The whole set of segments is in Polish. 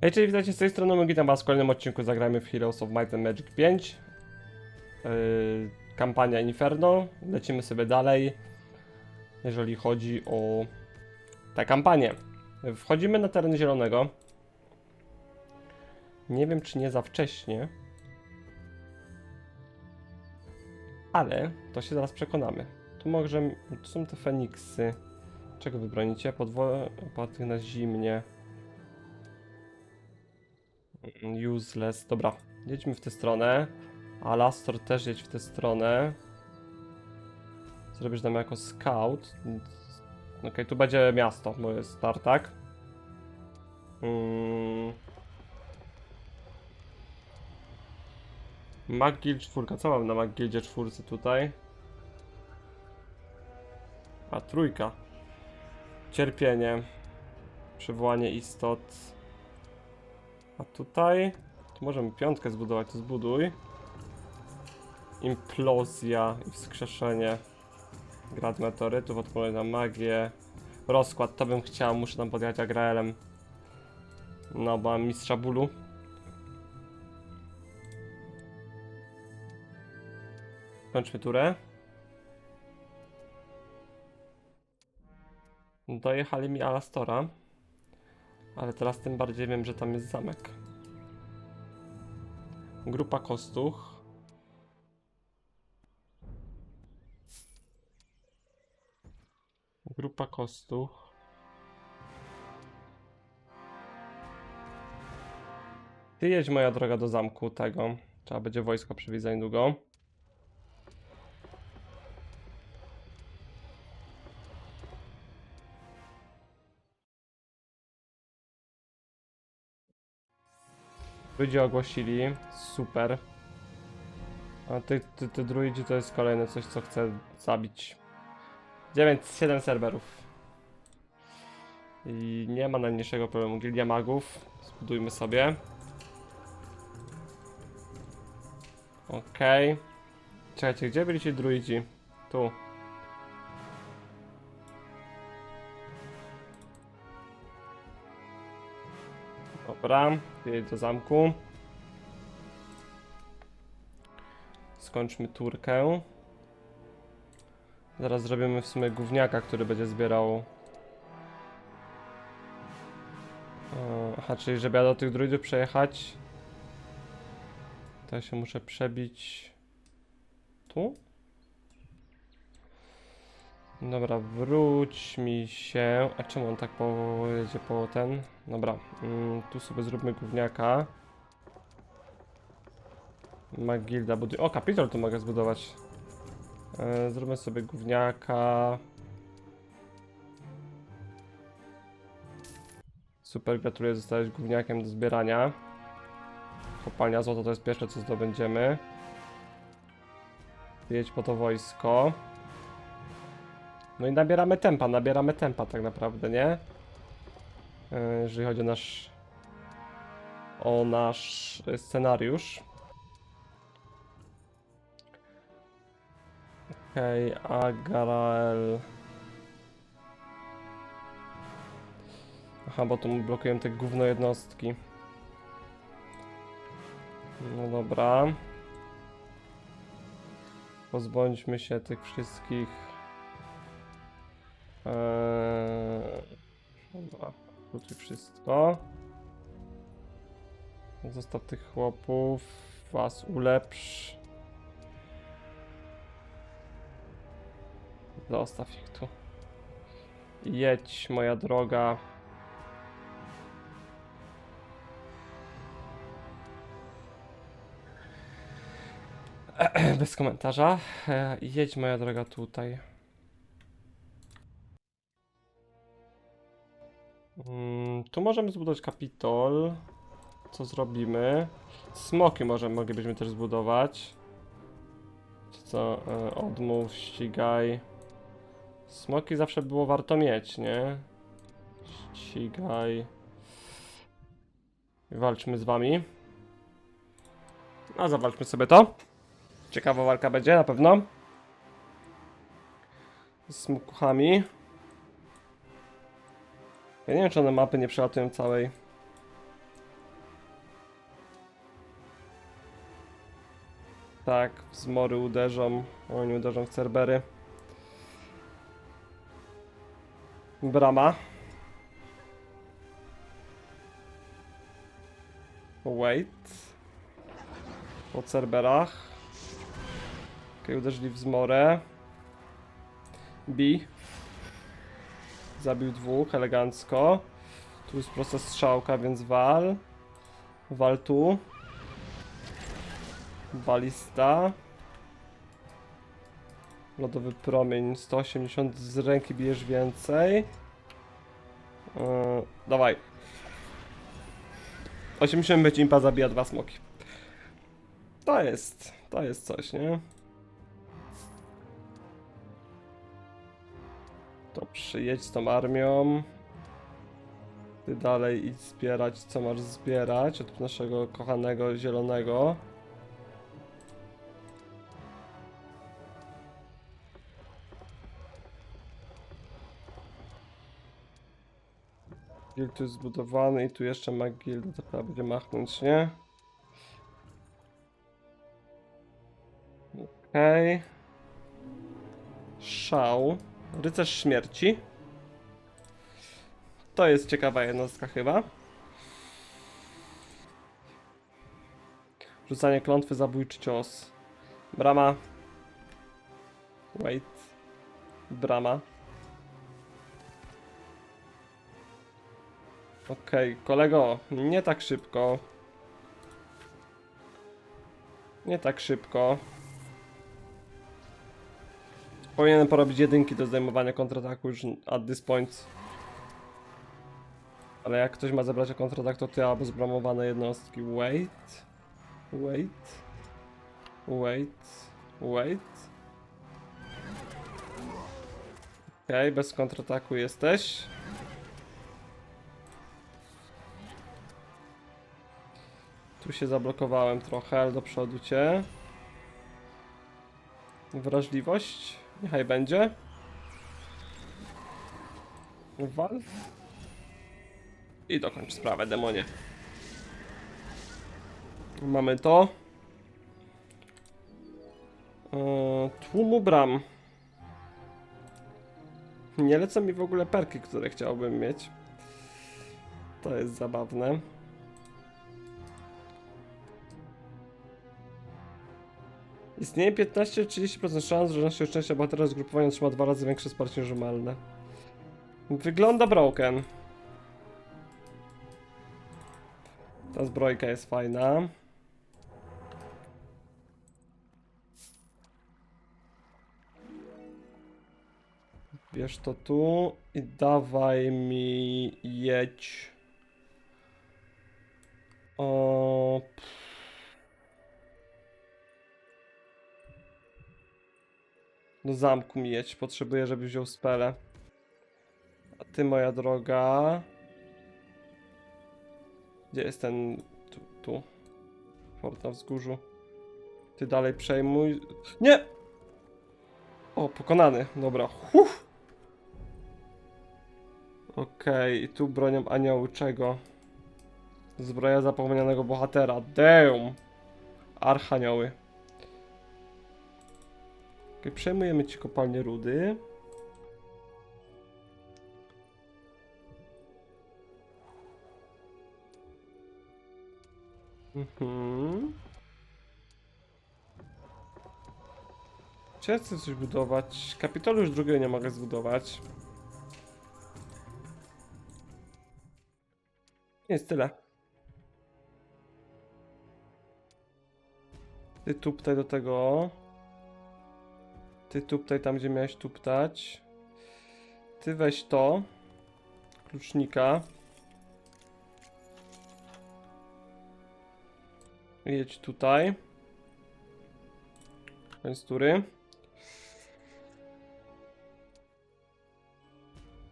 Hej, cześć, witajcie z tej strony Mogita Was w kolejnym odcinku zagrajmy w Heroes of Might and Magic 5 yy, Kampania Inferno, lecimy sobie dalej Jeżeli chodzi o tę kampanię. Wchodzimy na teren zielonego. Nie wiem czy nie za wcześnie Ale to się zaraz przekonamy. Tu może, tu są te Feniksy. Czego wy bronicie? Podwójnych na zimnie Useless. Dobra, jedźmy w tę stronę. Alastor też jedź w tę stronę. Zrobisz nam jako scout. Okej, tu będzie miasto, bo jest tartak. Mm. McGill czwórka. Co mam na McGildzie czwórce tutaj? A, trójka. Cierpienie. Przywołanie istot. A tutaj... Tu możemy piątkę zbudować, to zbuduj. Implozja i wskrzeszenie. Grad meteorytów, odpowiedź na magię. Rozkład, to bym chciał, muszę tam podjechać Agraelem. No, bo mam mistrza bólu. Kończmy turę. Dojechali mi Alastora. Ale teraz tym bardziej wiem, że tam jest zamek. Grupa kostuch. Grupa kostuch. Ty jedź moja droga do zamku tego. Trzeba będzie wojsko przywieźć niedługo. Ludzie ogłosili. Super. A ty, ty, ty druidzi to jest kolejne coś, co chcę zabić. 9, 7 serwerów. I nie ma najmniejszego problemu. Gildia magów. Zbudujmy sobie. Okej. Czekajcie, gdzie byli ci druidzi? Tu. Dobra, jedź do zamku. Skończmy turkę. Zaraz zrobimy w sumie gówniaka, który będzie zbierał... E, Aha, czyli żeby ja do tych druidów przejechać... To ja się muszę przebić... Tu? Dobra, wróć mi się. A czemu on tak pojedzie po ten? Dobra, mm, tu sobie zróbmy gówniaka. Magilda buduje. O, kapitol tu mogę zbudować. E, zróbmy sobie gówniaka. Super, gratuluję, zostałeś gówniakiem do zbierania. Kopalnia złota to jest pierwsze, co zdobędziemy. Jedź po to wojsko. No i nabieramy tempa, nabieramy tempa tak naprawdę, nie? E, Jeżeli chodzi o nasz o nasz scenariusz. Okej, okay, Agarael. Aha, bo tu blokują te gówno jednostki. No dobra. Pozbądźmy się tych wszystkich Eee, wszystko. Zostaw tych chłopów, was ulepsz. Zostaw ich tu. Jedź, moja droga. Bez komentarza. Eee, jedź, moja droga, tutaj. Mm, tu możemy zbudować kapitol. Co zrobimy? Smoki może moglibyśmy też zbudować. Co? E, odmów, ścigaj. Smoki zawsze było warto mieć, nie? Ścigaj. Walczmy z wami. A zawalczmy sobie to. Ciekawa walka będzie na pewno. Z smokuchami. Ja nie wiem, czy one mapy nie przelatują całej. Tak, zmory uderzą. Oni uderzą w Cerbery. Brama. Wait. Po Cerberach. Ok, uderzyli w zmorę. B. Zabił dwóch, elegancko. Tu jest prosta strzałka, więc wal. Wal tu. Balista. Lodowy promień 180 z ręki bijesz więcej. Yy, dawaj. 80 być impa zabija dwa smoki. To jest, to jest coś, nie? Przyjedź z tą armią. Ty dalej idź zbierać, co masz zbierać od naszego kochanego zielonego. Guild tu jest zbudowany i tu jeszcze ma guild, to trzeba będzie machnąć, nie? Okej. Szał. Rycerz śmierci. To jest ciekawa jednostka chyba. Rzucanie klątwy, zabójczy cios. Brama. Wait. Brama. Okej, kolego, nie tak szybko. Nie tak szybko. Powinienem porobić jedynki do zdejmowania kontrataku już at this point. Ale jak ktoś ma zebrać kontratak, to ty albo zbramowane jednostki. Wait. Wait. Wait. Wait. Okej, bez kontrataku jesteś. Tu się zablokowałem trochę, ale do przodu cię. Wrażliwość. Niechaj będzie. Wal. I dokończ sprawę, demonie. Mamy to. Eee, tłumu bram. Nie lecą mi w ogóle perki, które chciałbym mieć. To jest zabawne. Istnieje 15-30% szans, że nasze szczęścia bohatera zgrupowania trzyma dwa razy większe wsparcie niż normalne. Wygląda broken. Ta zbrojka jest fajna. Bierz to tu i dawaj mi jedź. O, Do zamku mi jedź, potrzebuję, żeby wziął spele. A ty, moja droga... Gdzie jest ten... Tu, tu. Fort na wzgórzu. Ty dalej przejmuj... Nie! O, pokonany. Dobra. Uff. Okej, i tu bronią anioły czego? Zbroja zapomnianego bohatera. Damn! Archanioły. Okay, przejmujemy ci kopalnię rudy. Mhm. Czy ja chcę coś budować? Kapitolu już drugiego nie mogę zbudować. Jest tyle. Ty tuptaj do tego. Ty tuptaj tam, gdzie miałeś tuptać. Ty weź to. Klucznika. Jedź tutaj. Konstury.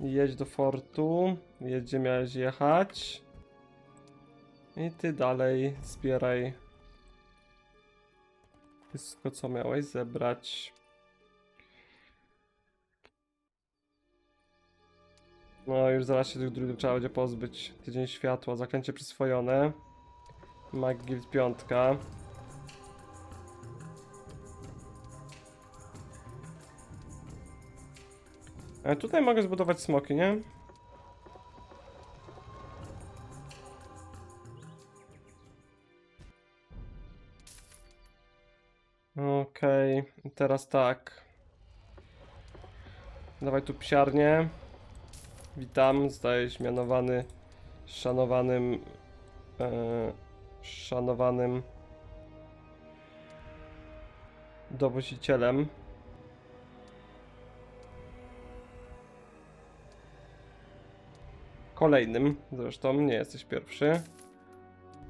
Jedź do fortu. Jedź, gdzie miałeś jechać. I ty dalej zbieraj wszystko, co miałeś zebrać. No już zaraz się tych drugiego trzeba będzie pozbyć. Tydzień światła, zaklęcie przyswojone. Mag Guild 5. E, tutaj mogę zbudować smoki, nie? Okej, okay, teraz tak. Dawaj tu psiarnię. Witam, zostajesz mianowany szanowanym e, szanowanym dowozicielem. Kolejnym, zresztą nie jesteś pierwszy.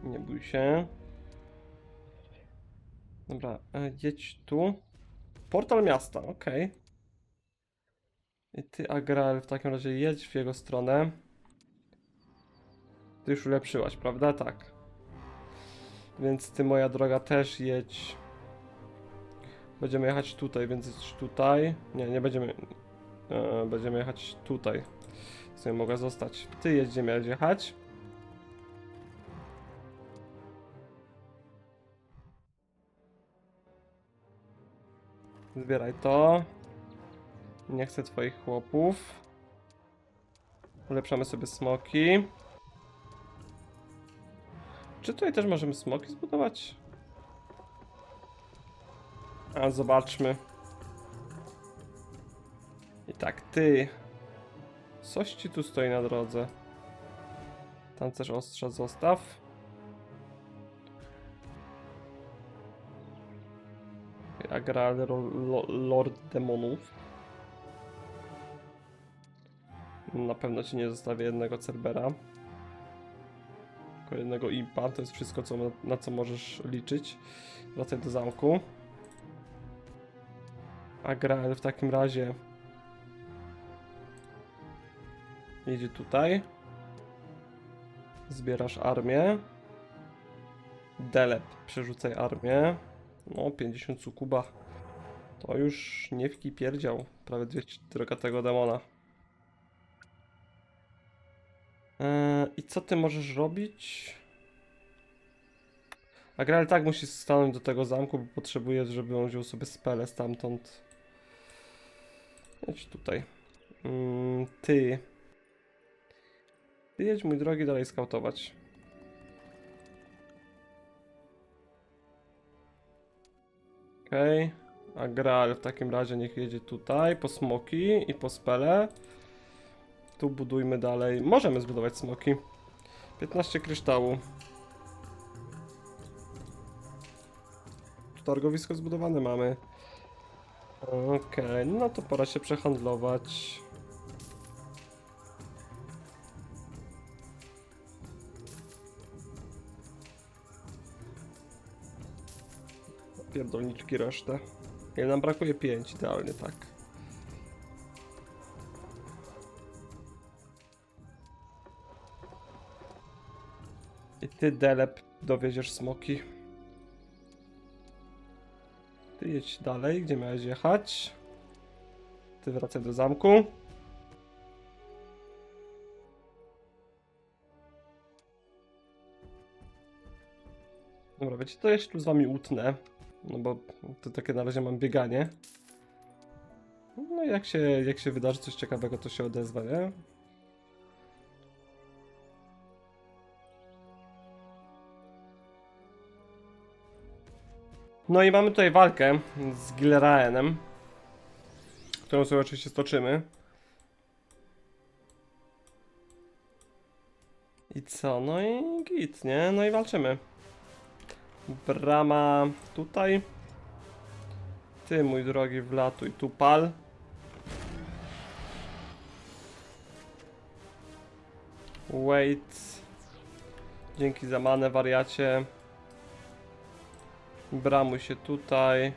Nie bój się. Dobra, e, jedź tu. Portal miasta, okej. I ty, Agrael, w takim razie jedź w jego stronę. Ty już ulepszyłaś, prawda? Tak. Więc ty, moja droga, też jedź. Będziemy jechać tutaj, więc tutaj. Nie, nie będziemy. E, będziemy jechać tutaj. W sumie mogę zostać. Ty miałeś jechać. Zbieraj to. Nie chcę twoich chłopów. Ulepszamy sobie smoki. Czy tutaj też możemy smoki zbudować? A zobaczmy. I tak, ty. Coś ci tu stoi na drodze. Tancerz ostrza zostaw. Agral Lord Demonów. Na pewno ci nie zostawię jednego Cerbera. Tylko jednego impa, to jest wszystko, co, na co możesz liczyć. Wracaj do zamku. Agrael w takim razie jedzie tutaj. Zbierasz armię. Delep, przerzucaj armię. No, 50 sukuba. To już nie pierdział. Prawie 200 drogatego demona. I co ty możesz robić? Agral tak musi stanąć do tego zamku, bo potrzebuje, żeby on wziął sobie spele stamtąd. Jedź tutaj. Mm, ty. Ty jedź, mój drogi, dalej skautować. Okej. A Graal w takim razie niech jedzie tutaj po smoki i po spele. Tu budujmy dalej. Możemy zbudować smoki. 15 kryształu. Tu targowisko zbudowane mamy. Okej, no to pora się przehandlować. Pierdolniczki resztę. Ile nam brakuje? 5, idealnie tak. Ty, Delep, dowieziesz smoki. Ty jedź dalej, gdzie miałeś jechać. Ty wracaj do zamku. Dobra, wiecie, to ja się tu z wami utnę. No bo to takie na razie mam bieganie. No jak się, jak się wydarzy coś ciekawego, to się odezwę, nie? No i mamy tutaj walkę z Gilraenem, którą sobie oczywiście stoczymy. I co? No i git, nie? No i walczymy. Brama tutaj. Ty, mój drogi, wlatuj tu pal. Wait. Dzięki za manę, wariacie. Bramuj się tutaj.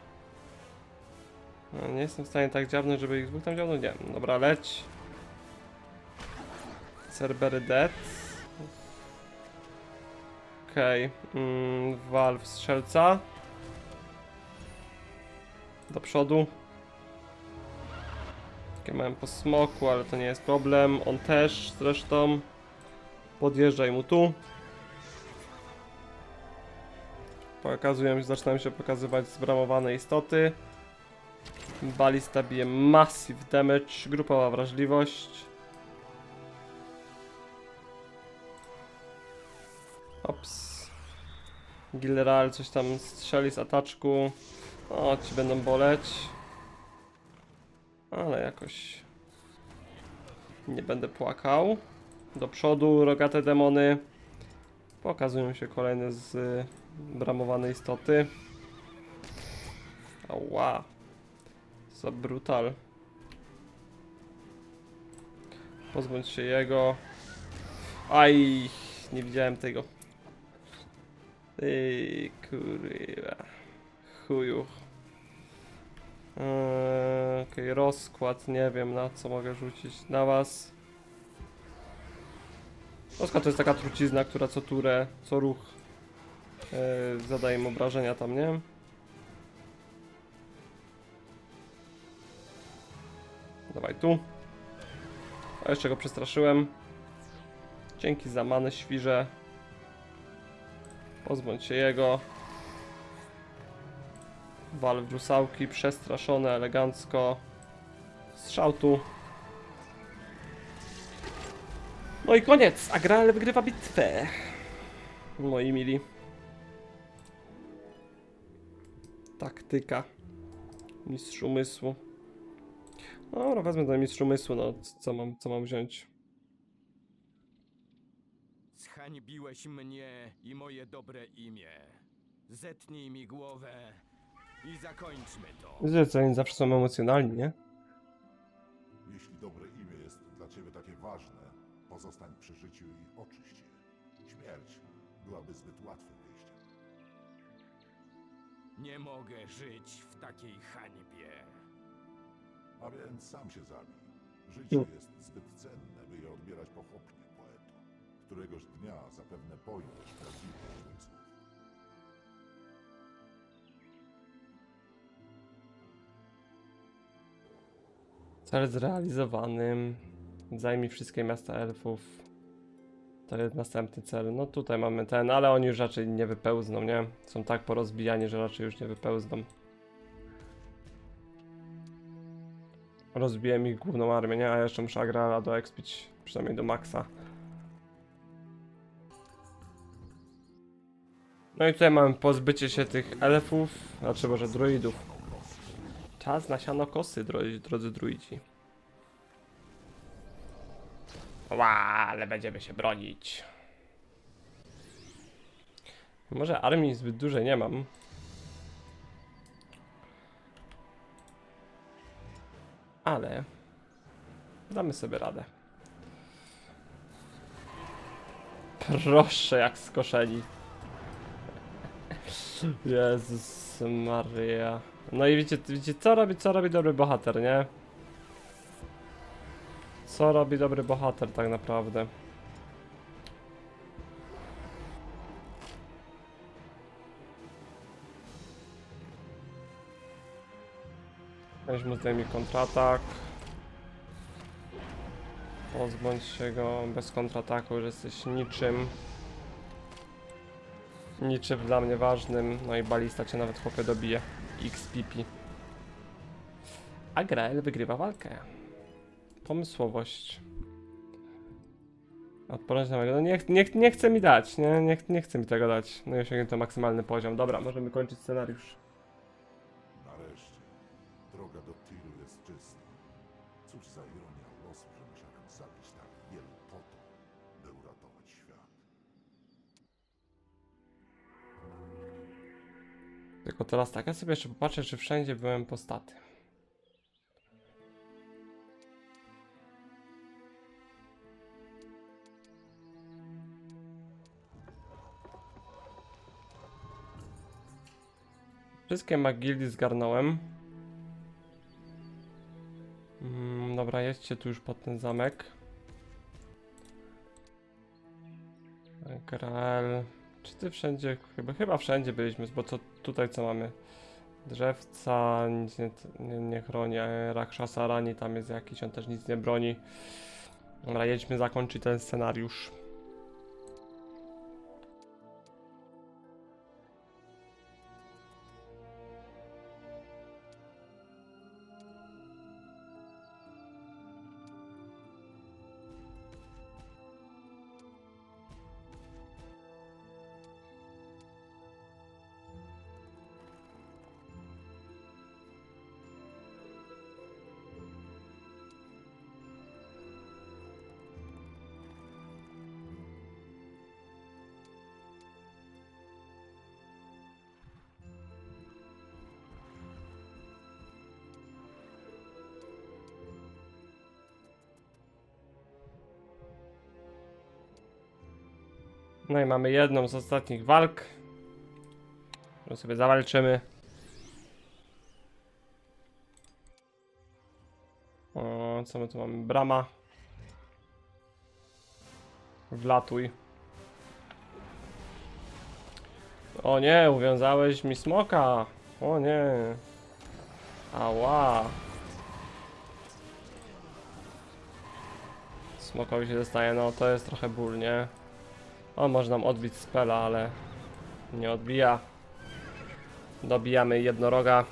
No, nie jestem w stanie tak dziabnąć, żeby ich dwóch tam dziabnąć. Nie, dobra, leć. Cerbery dead. Okej, mm, Valve strzelca. Do przodu. Takie mam po smoku, ale to nie jest problem. On też zresztą. Podjeżdżaj mu tu. Pokazują, zaczynają się pokazywać zbramowane istoty. Balista bije massive damage, grupowa wrażliwość. Ops. Gilreal coś tam strzeli z ataczku. O, ci będą boleć. Ale jakoś nie będę płakał. Do przodu rogate demony. Pokazują się kolejne z bramowane istoty. Ała. Za brutal. Pozbądź się jego. Aj, nie widziałem tego. Ej, kurwa. Chuju. Eee, Okej, rozkład, nie wiem na co mogę rzucić. Na was. Rozkład to jest taka trucizna, która co turę, co ruch e, zadaje im obrażenia tam, nie? Dawaj tu. A jeszcze go przestraszyłem. Dzięki za manę świże. Pozbądź się jego. Wal w rusałki, przestraszone elegancko. Strzał tu. No i koniec! Agrael wygrywa bitwę. Moi mili. Taktyka. Mistrz umysłu. No, Dobra, wezmę ten mistrz umysłu, no co mam, co mam wziąć? Zhańbiłeś mnie i moje dobre imię. Zetnij mi głowę i zakończmy to. Oni zawsze są emocjonalni, nie? Jeśli dobre imię jest dla ciebie takie ważne, pozostań przy życiu i oczyść je. Śmierć byłaby zbyt łatwym. Nie mogę żyć w takiej hańbie. A więc sam się zabij. Życie jest zbyt cenne, by je odbierać pochopnie, poeto. Któregoś dnia zapewne pojmiesz prawdziwy słów. Cel zrealizowany. Zajmij wszystkie miasta elfów. To jest następny cel. No tutaj mamy ten, ale oni już raczej nie wypełzną, nie? Są tak porozbijani, że raczej już nie wypełzną. Rozbiłem ich główną armię, nie? A jeszcze muszę Agrala doekspić, przynajmniej do maksa. No i tutaj mamy pozbycie się tych elfów, znaczy może druidów. Czas na siano kosy, drodzy, drodzy druidzi. Ła, ale będziemy się bronić. Może armii zbyt dużej nie mam. Ale damy sobie radę. Proszę, jak skoszeni. Jezus Maria. No i widzicie, widzicie co robi, co robi dobry bohater, nie? Co robi dobry bohater tak naprawdę? Weźmy zdejmij kontratak. Pozbądź się go bez kontrataku, że jesteś niczym. Niczym dla mnie ważnym. No i balista cię nawet chłopie dobije. XPP. A Grael wygrywa walkę. Pomysłowość. Odporność na magę. No nie, nie, nie chce mi dać, nie, nie, nie chce mi tego dać. No i osiągnięto maksymalny poziom. Dobra, możemy kończyć scenariusz. Nareszcie. Droga do Tiru jest czysta. Cóż za ironia losu, że musiałem zabić tak wielu po to, by uratować świat. Tylko teraz tak, ja sobie jeszcze popatrzę, czy wszędzie byłem postaty. Wszystkie magildy zgarnąłem. Mm, dobra, jedźcie tu już pod ten zamek. Grael. Czy ty wszędzie, chyba, chyba wszędzie byliśmy, bo co tutaj co mamy? Drzewca, nic nie, nie, nie chroni, e, Rakshasa rani, tam jest jakiś, on też nic nie broni. Dobra, jedźmy zakończyć ten scenariusz. No i mamy jedną z ostatnich walk. którą sobie zawalczymy. O, co my tu mamy? Brama. Wlatuj. O nie, uwiązałeś mi smoka. O nie. Ała. Smokowi się dostaje, no to jest trochę ból, nie? On może nam odbić spela, ale nie odbija. Dobijamy jednoroga.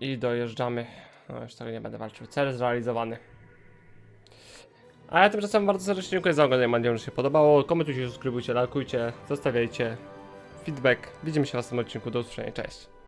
I dojeżdżamy. No już tego nie będę walczył. Cel zrealizowany. A ja tymczasem bardzo serdecznie dziękuję za oglądanie. Mam nadzieję, że się podobało. Komentujcie, subskrybujcie, lajkujcie, zostawiajcie feedback. Widzimy się w następnym odcinku. Do usłyszenia. Cześć.